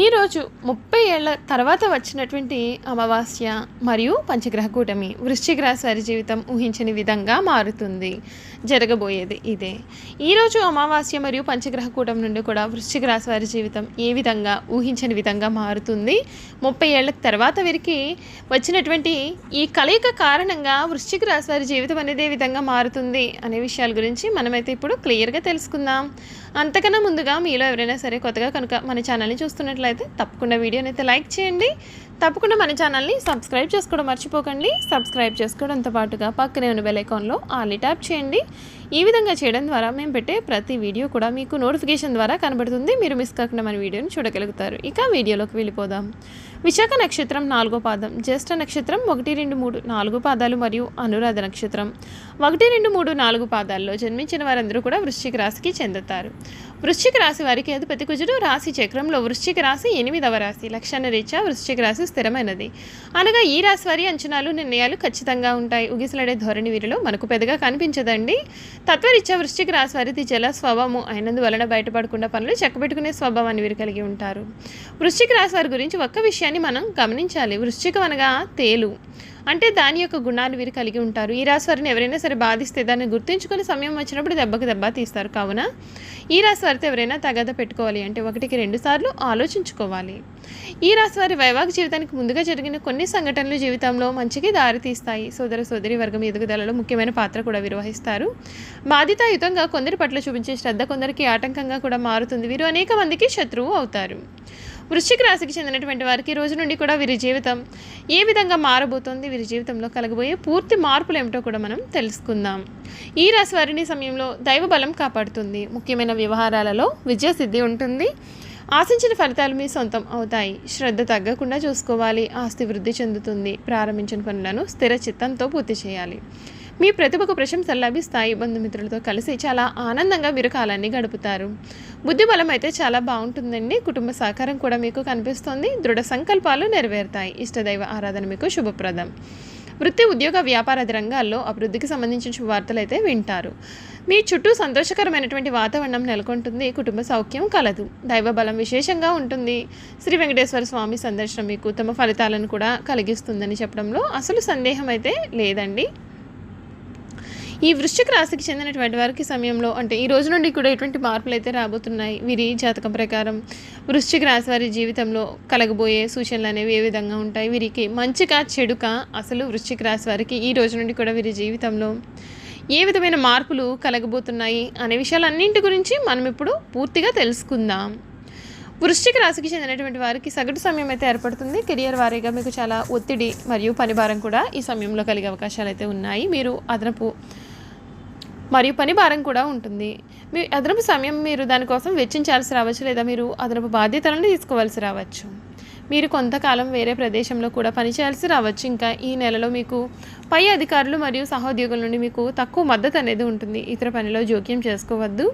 ఈరోజు ముప్పై ఏళ్ళ తర్వాత వచ్చినటువంటి అమావాస్య మరియు పంచగ్రహ కూటమి వృశ్చిక రాశి వారి జీవితం ఊహించని విధంగా మారుతుంది. జరగబోయేది ఇదే. ఈరోజు అమావాస్య మరియు పంచగ్రహ కూటమి నుండి కూడా వృశ్చిక రాశి వారి జీవితం ఏ విధంగా ఊహించని విధంగా మారుతుంది. ముప్పై ఏళ్ళ తర్వాత వీరికి వచ్చినటువంటి ఈ కలయిక కారణంగా వృశ్చిక రాశి వారి జీవితం అనేది ఏ విధంగా మారుతుంది అనే విషయాల గురించి మనమైతే ఇప్పుడు క్లియర్గా తెలుసుకుందాం. అంతకన్నా ముందుగా మీలో ఎవరైనా సరే కొత్తగా కనుక మన ఛానల్ని చూస్తున్నట్లు అయితే తప్పకుండా వీడియోని అయితే లైక్ చేయండి. తప్పకుండా మన ఛానల్ని సబ్స్క్రైబ్ చేసుకోవడం మర్చిపోకండి. సబ్స్క్రైబ్ చేసుకోవడంతో పాటుగా పక్కనే ఉన్న బెల్ ఐకాన్లో ట్యాప్ చేయండి. ఈ విధంగా చేయడం ద్వారా మేము పెట్టే ప్రతి వీడియో కూడా మీకు నోటిఫికేషన్ ద్వారా కనబడుతుంది. మీరు మిస్ కాకుండా మన వీడియోని చూడగలుగుతారు. ఇక వీడియోలోకి వెళ్ళిపోదాం. విశాఖ నక్షత్రం నాలుగో పాదం జ్యేష్ఠ నక్షత్రం ఒకటి రెండు మూడు నాలుగు పాదాలు మరియు అనురాధ నక్షత్రం. ఒకటి రెండు మూడు నాలుగు పాదాల్లో జన్మించిన వారందరూ కూడా వృశ్చిక రాశికి చెందుతారు. వృశ్చిక రాశి వారికి అధిపతి కుజుడు. రాశి చక్రంలో వృశ్చిక రాశి ఎనిమిదవ రాశి. లక్షణ రీత్యా వృశ్చిక రాశి స్థిరమైనది. అనగా ఈ రాశి వారి అంచనాలు నిర్ణయాలు ఖచ్చితంగా ఉంటాయి. ఉగిసలాడే ధోరణి వీరిలో మనకు పెద్దగా కనిపించదండి. తత్వరీత్యా వృశ్చిక రాశి వారిది జల స్వభావము అయినందువలన బయటపడకుండా పనులు చెక్కబెట్టుకునే స్వభావాన్ని వీరు కలిగి ఉంటారు. వృశ్చిక రాశి వారి గురించి ఒక్క విషయాన్ని మనం గమనించాలి. వృశ్చికం అనగా తేలు. అంటే దాని యొక్క గుణాలు వీరు కలిగి ఉంటారు. ఈ రాశి వారిని ఎవరైనా సరే బాధిస్తే దాన్ని గుర్తుంచుకొని సమయం వచ్చినప్పుడు దెబ్బకి దెబ్బ తీస్తారు. కావున ఈ రాశి వారితో ఎవరైనా తగద పెట్టుకోవాలి అంటే ఒకటికి రెండు సార్లు ఆలోచించుకోవాలి. ఈ రాశి వారి వైవాహిక జీవితానికి ముందుగా జరిగిన కొన్ని సంఘటనలు జీవితంలో మంచికి దారితీస్తాయి సోదర సోదరి వర్గం ఎదుగుదలలో ముఖ్యమైన పాత్ర కూడా నిర్వహిస్తారు. బాధితాయుతంగా కొందరి పట్ల చూపించే శ్రద్ధ కొందరికి ఆటంకంగా కూడా మారుతుంది. వీరు అనేక మందికి శత్రువు అవుతారు. వృశ్చిక రాశికి చెందినటువంటి వారికి రోజు నుండి కూడా వీరి జీవితం ఏ విధంగా మారబోతోంది వీరి జీవితంలో కలగబోయే పూర్తి మార్పులు ఏమిటో కూడా మనం తెలుసుకుందాం. ఈ రాశి వారిని సమయంలో దైవ బలం కాపాడుతుంది. ముఖ్యమైన వ్యవహారాలలో విజయసిద్ధి ఉంటుంది. ఆశించిన ఫలితాలు మీ సొంతం అవుతాయి. శ్రద్ధ తగ్గకుండా చూసుకోవాలి. ఆస్తి వృద్ధి చెందుతుంది. ప్రారంభించిన పనులను స్థిర చిత్తంతో పూర్తి చేయాలి. మీ ప్రతిభకు ప్రశంసలు లభిస్తాయి. బంధుమిత్రులతో కలిసి చాలా ఆనందంగా మీరు కాలాన్ని గడుపుతారు. బుద్ధి బలం అయితే చాలా బాగుంటుందండి. కుటుంబ సహకారం కూడా మీకు కనిపిస్తుంది. దృఢ సంకల్పాలు నెరవేరుతాయి. ఇష్టదైవ ఆరాధన మీకు శుభప్రదం. వృత్తి ఉద్యోగ వ్యాపార రంగాల్లో అభివృద్ధికి సంబంధించిన శుభవార్తలు అయితే వింటారు. మీ చుట్టూ సంతోషకరమైనటువంటి వాతావరణం నెలకొంటుంది. కుటుంబ సౌఖ్యం కలదు. దైవ బలం విశేషంగా ఉంటుంది. శ్రీ వెంకటేశ్వర స్వామి సందర్శనం మీకు ఉత్తమ ఫలితాలను కూడా కలిగిస్తుందని చెప్పడంలో అసలు సందేహం అయితే లేదండి. ఈ వృశ్చిక రాశికి చెందినటువంటి వారికి సమయంలో అంటే ఈ రోజు నుండి కూడా ఎటువంటి మార్పులు అయితే రాబోతున్నాయి? వీరి జాతకం ప్రకారం వృశ్చిక రాశి వారి జీవితంలో కలగబోయే సూచనలు అనేవి ఏ విధంగా ఉంటాయి? వీరికి మంచిగా చెడుక? అసలు వృశ్చిక రాశి వారికి ఈ రోజు నుండి కూడా వీరి జీవితంలో ఏ విధమైన మార్పులు కలగబోతున్నాయి అనే విషయాలన్నింటి గురించి మనం ఇప్పుడు పూర్తిగా తెలుసుకుందాం. వృశ్చిక రాశికి చెందినటువంటి వారికి సగటు సమయం అయితే ఏర్పడుతుంది. కెరియర్ వారీగా మీకు చాలా ఒత్తిడి మరియు పనిభారం కూడా ఈ సమయంలో కలిగే అవకాశాలు అయితే ఉన్నాయి. మీరు అదనపు మరియు పని భారం కూడా ఉంటుంది. మీ అదనపు సమయం మీరు దానికోసం వెచ్చించాల్సి రావచ్చు లేదా మీరు అదనపు బాధ్యతలను తీసుకోవాల్సి రావచ్చు. మీరు కొంతకాలం వేరే ప్రదేశంలో కూడా పనిచేయాల్సి రావచ్చు. ఇంకా ఈ నెలలో మీకు పై అధికారులు మరియు సహోద్యోగుల నుండి మీకు తక్కువ మద్దతు అనేది ఉంటుంది. ఇతర పనిలో జోక్యం చేసుకోవద్దు.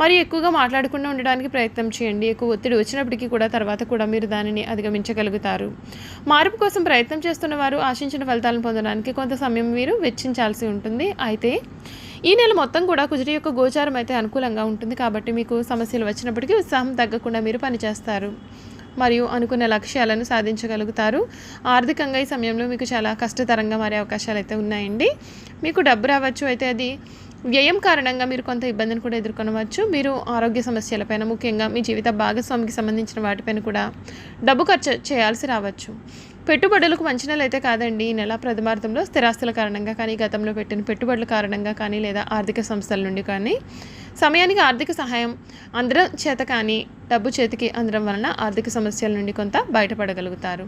మరియు ఎక్కువగా మాట్లాడకుండా ఉండడానికి ప్రయత్నం చేయండి. ఎక్కువ ఒత్తిడి వచ్చినప్పటికీ కూడా తర్వాత కూడా మీరు దానిని అధిగమించగలుగుతారు. మార్పు కోసం ప్రయత్నం చేస్తున్న వారు ఆశించిన ఫలితాలను పొందడానికి కొంత సమయం మీరు వెచ్చించాల్సి ఉంటుంది. అయితే ఈ నెల మొత్తం కూడా కుజరి యొక్క గోచారం అయితే అనుకూలంగా ఉంటుంది. కాబట్టి మీకు సమస్యలు వచ్చినప్పటికీ ఉత్సాహం తగ్గకుండా మీరు పనిచేస్తారు. మరియు అనుకున్న లక్ష్యాలను సాధించగలుగుతారు. ఆర్థికంగా ఈ సమయంలో మీకు చాలా కష్టతరంగా మారే అవకాశాలు అయితే ఉన్నాయండి. మీకు డబ్బు రావచ్చు అయితే అది వ్యయం కారణంగా మీరు కొంత ఇబ్బందిని కూడా ఎదుర్కొనవచ్చు. మీరు ఆరోగ్య సమస్యలపైన ముఖ్యంగా మీ జీవిత భాగస్వామికి సంబంధించిన వాటిపైన కూడా డబ్బు ఖర్చు చేయాల్సి రావచ్చు. పెట్టుబడులకు మంచి నెల అయితే కాదండి. ఈ నెల ప్రథమార్థంలో స్థిరాస్తుల కారణంగా కానీ గతంలో పెట్టిన పెట్టుబడుల కారణంగా కానీ లేదా ఆర్థిక సంస్థల నుండి కానీ సమయానికి ఆర్థిక సహాయం అందరం చేత కానీ డబ్బు చేతికి అందడం వలన ఆర్థిక సమస్యల నుండి కొంత బయటపడగలుగుతారు.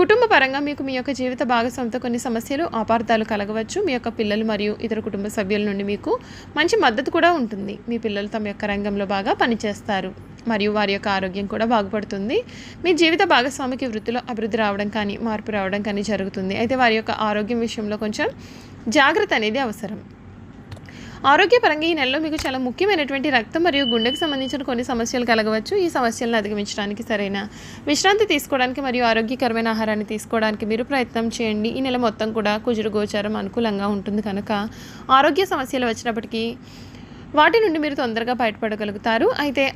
కుటుంబ పరంగా మీకు మీ యొక్క జీవిత భాగస్వామితో కొన్ని సమస్యలు అపార్థాలు కలగవచ్చు. మీ యొక్క పిల్లలు మరియు ఇతర కుటుంబ సభ్యుల నుండి మీకు మంచి మద్దతు కూడా ఉంటుంది. మీ పిల్లలు తమ యొక్క రంగంలో బాగా పనిచేస్తారు. మరియు వారి యొక్క ఆరోగ్యం కూడా బాగుపడుతుంది. మీ జీవిత భాగస్వామికి వృత్తిలో అభివృద్ధి రావడం కానీ మార్పు రావడం కానీ జరుగుతుంది. అయితే వారి యొక్క ఆరోగ్యం విషయంలో కొంచెం జాగ్రత్త అనేది అవసరం. ఆరోగ్యపరంగా ఈ నెలలో మీకు చాలా ముఖ్యమైనటువంటి రక్తం మరియు గుండెకు సంబంధించిన కొన్ని సమస్యలు కలగవచ్చు. ఈ సమస్యలను అధిగమించడానికి సరైన విశ్రాంతి తీసుకోవడానికి మరియు ఆరోగ్యకరమైన ఆహారాన్ని తీసుకోవడానికి మీరు ప్రయత్నం చేయండి. ఈ నెల మొత్తం కూడా కుజుడు గోచారం అనుకూలంగా ఉంటుంది కనుక ఆరోగ్య సమస్యలు వచ్చినప్పటికీ వాటి నుండి మీరు తొందరగా బయటపడగలుగుతారు. అయితే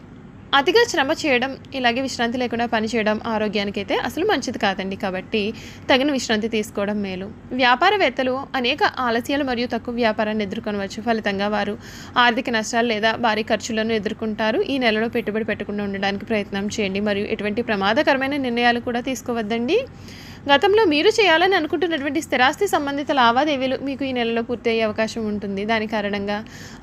అతిగా శ్రమ చేయడం ఇలాగే విశ్రాంతి లేకుండా పని చేయడం ఆరోగ్యానికి అయితే అసలు మంచిది కాదండి. కాబట్టి తగిన విశ్రాంతి తీసుకోవడం మేలు. వ్యాపారవేత్తలు అనేక ఆలస్యాలు మరియు తక్కువ వ్యాపారాన్ని ఎదుర్కొనవచ్చు. ఫలితంగా వారు ఆర్థిక నష్టాలు లేదా భారీ ఖర్చులను ఎదుర్కొంటారు. ఈ నెలలో పెట్టుబడి పెట్టకుండా ఉండడానికి ప్రయత్నం చేయండి. మరియు ఎటువంటి ప్రమాదకరమైన నిర్ణయాలు కూడా తీసుకోవద్దండి. గతంలో మీరు చేయాలని అనుకుంటున్నటువంటి స్థిరాస్తి సంబంధిత లావాదేవీలు మీకు ఈ నెలలో పూర్తయ్యే అవకాశం ఉంటుంది. దాని కారణంగా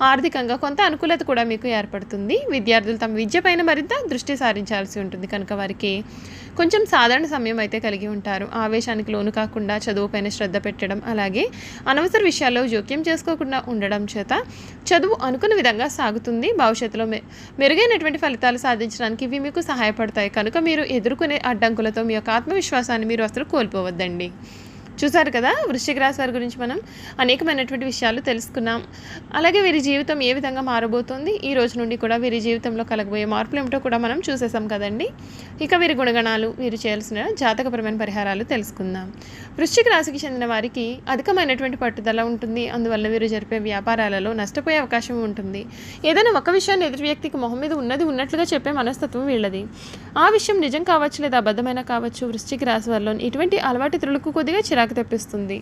ఆర్థికంగా కొంత అనుకూలత కూడా మీకు ఏర్పడుతుంది. విద్యార్థులు తమ విద్యపైన మరింత దృష్టి సారించాల్సి ఉంటుంది. కనుక వారికి కొంచెం సాధారణ సమయం అయితే కలిగి ఉంటారు. ఆవేశానికి లోను కాకుండా చదువుపైన శ్రద్ధ పెట్టడం అలాగే అనవసర విషయాల్లో జోక్యం చేసుకోకుండా ఉండడం చేత చదువు అనుకున్న విధంగా సాగుతుంది. భవిష్యత్తులో మె మెరుగైనటువంటి ఫలితాలు సాధించడానికి ఇవి మీకు సహాయపడతాయి. కనుక మీరు ఎదుర్కొనే అడ్డంకులతో మీ యొక్క ఆత్మవిశ్వాసాన్ని మీరు అసలు కోల్పోవద్దండి. చూసారు కదా వృశ్చిక రాశి వారి గురించి మనం అనేకమైనటువంటి విషయాలు తెలుసుకున్నాం. అలాగే వీరి జీవితం ఏ విధంగా మారబోతోంది ఈ రోజు నుండి కూడా వీరి జీవితంలో కలగబోయే మార్పులు ఏమిటో కూడా మనం చూసేసాం కదండి. ఇక వీరి గుణగణాలు వీరు చేయాల్సిన జాతకపరమైన పరిహారాలు తెలుసుకుందాం. వృశ్చిక రాశికి చెందిన వారికి అధికమైనటువంటి పట్టుదల ఉంటుంది. అందువల్ల వీరు జరిపే వ్యాపారాలలో నష్టపోయే అవకాశం ఉంటుంది. ఏదైనా ఒక విషయాన్ని ఎదుటి వ్యక్తికి మొహం మీద ఉన్నది ఉన్నట్లుగా చెప్పే మనస్తత్వం వీళ్ళది. ఆ విషయం నిజం కావచ్చు లేదా అబద్ధమైన కావచ్చు వృశ్చిక రాశి వారిలో ఇటువంటి అలవాటు ఇతరులకు కొద్దిగా చిరాకు తెప్పిస్తుంది.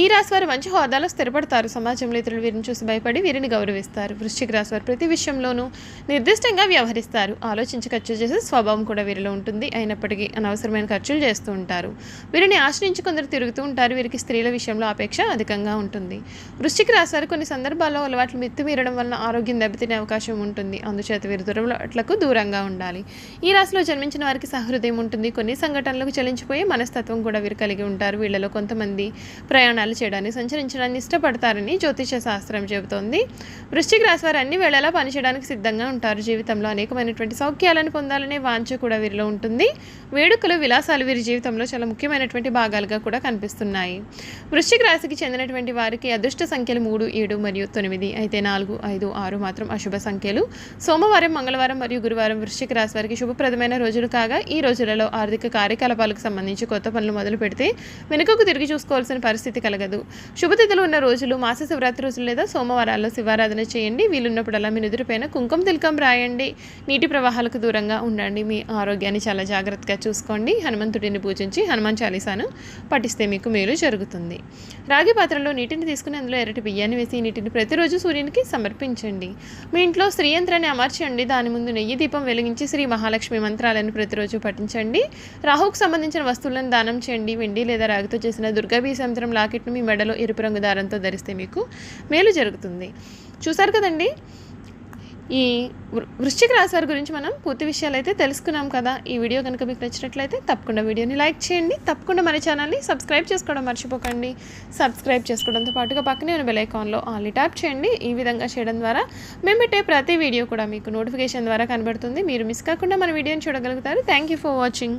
ఈ రాశి వారు మంచి హోదాలో స్థిరపడతారు. సమాజంలో ఇతరులు వీరిని చూసి భయపడి వీరిని గౌరవిస్తారు. వృశ్చిక రాశి వారు ప్రతి విషయంలోనూ నిర్దిష్టంగా వ్యవహరిస్తారు. ఆలోచించి ఖర్చు చేసే స్వభావం కూడా వీరిలో ఉంటుంది. అయినప్పటికీ అనవసరమైన ఖర్చులు చేస్తూ ఉంటారు. వీరిని ఆశ్రయించి కొందరు తిరుగుతూ ఉంటారు. వీరికి స్త్రీల విషయంలో అపేక్ష అధికంగా ఉంటుంది. వృశ్చిక రాశి వారు కొన్ని సందర్భాల్లో అలవాట్లు మిత్తిమీరడం వలన ఆరోగ్యం దెబ్బతినే అవకాశం ఉంటుంది. అందుచేత వీరు దురలవాట్లకు దూరంగా ఉండాలి. ఈ రాశిలో జన్మించిన వారికి సహృదయం ఉంటుంది. కొన్ని సంఘటనలకు చలించిపోయే మనస్తత్వం కూడా వీరు కలిగి ఉంటారు. వీళ్ళలో కొంతమంది ప్రయాణాలు చేయడానికి సంచరించడానికి ఇష్టపడతారని జ్యోతిష శాస్త్రం చెబుతోంది. వృశ్చిక రాశి వారు అన్ని వేళలా పనిచేయడానికి సిద్ధంగా ఉంటారు. జీవితంలో అనేకమైనటువంటి సౌఖ్యాలను పొందాలనే వాంఛ కూడా వీరిలో ఉంటుంది. వేడుకలు విలాసాలు వీరి జీవితంలో చాలా ముఖ్యమైనటువంటి భాగాలుగా కూడా కనిపిస్తున్నాయి. వృశ్చిక రాశికి చెందినటువంటి వారికి అదృష్ట సంఖ్యలు మూడు ఏడు మరియు తొమ్మిది. అయితే నాలుగు ఐదు ఆరు మాత్రం అశుభ సంఖ్యలు. సోమవారం మంగళవారం మరియు గురువారం వృశ్చిక రాశి వారికి శుభప్రదమైన రోజులు కాగా ఈ రోజులలో ఆర్థిక కార్యకలాపాలకు సంబంధించి కొత్త పనులు మొదలు పెడితే వెనుకకు తిరిగి చూసుకోవాల్సిన పరిస్థితి కలగదు. శుభతిథులు ఉన్న రోజులు మాస శివరాత్రి రోజులు లేదా సోమవారాల్లో శివారాధన చేయండి. వీలున్నప్పుడల్లా మీ నుదురుపైన కుంకుమ తిలకం రాయండి. నీటి ప్రవాహాలకు దూరంగా ఉండండి. మీ ఆరోగ్యాన్ని చాలా జాగ్రత్తగా చూసుకోండి. హనుమంతుడిని పూజించి హనుమాన్ చాలీసాను పఠిస్తే మీకు మేలు జరుగుతుంది. రాగి పాత్రలో నీటిని తీసుకుని అందులో ఎర్రటి బియ్యాన్ని వేసి నీటిని ప్రతిరోజు సూర్యునికి సమర్పించండి. మీ ఇంట్లో స్త్రీ యంత్రాన్ని అమర్చండి. దాని ముందు నెయ్యి దీపం వెలిగించి శ్రీ మహాలక్ష్మి మంత్రాలను ప్రతిరోజు పఠించండి. రాహుకు సంబంధించిన వస్తువులను దానం చేయండి. వెండి లేదా రాగితో చేసిన దుర్గాబీ సంత్రం లాకెట్ను మీ మెడలో ఎరుపు రంగు దారంతో ధరిస్తే మీకు మేలు జరుగుతుంది. చూసారు కదండి? ఈ వృ- వృశ్చిక రాశి వారి గురించి మనం పూర్తి విషయాలు అయితే తెలుసుకున్నాం కదా. ఈ వీడియో కనుక మీకు నచ్చినట్లయితే తప్పకుండా వీడియోని లైక్ చేయండి. తప్పకుండా మన ఛానల్ని సబ్స్క్రైబ్ చేసుకోవడం మర్చిపోకండి. సబ్స్క్రైబ్ చేసుకోవడంతో పాటుగా పక్కనే ఉన్న బెల్ ఐకాన్లో ఆన్లీ ట్యాప్ చేయండి. ఈ విధంగా చేయడం ద్వారా మేము పెట్టే ప్రతి వీడియో కూడా మీకు నోటిఫికేషన్ ద్వారా కనబడుతుంది. మీరు మిస్ కాకుండా మన వీడియోని చూడగలుగుతారు. Thank you for watching.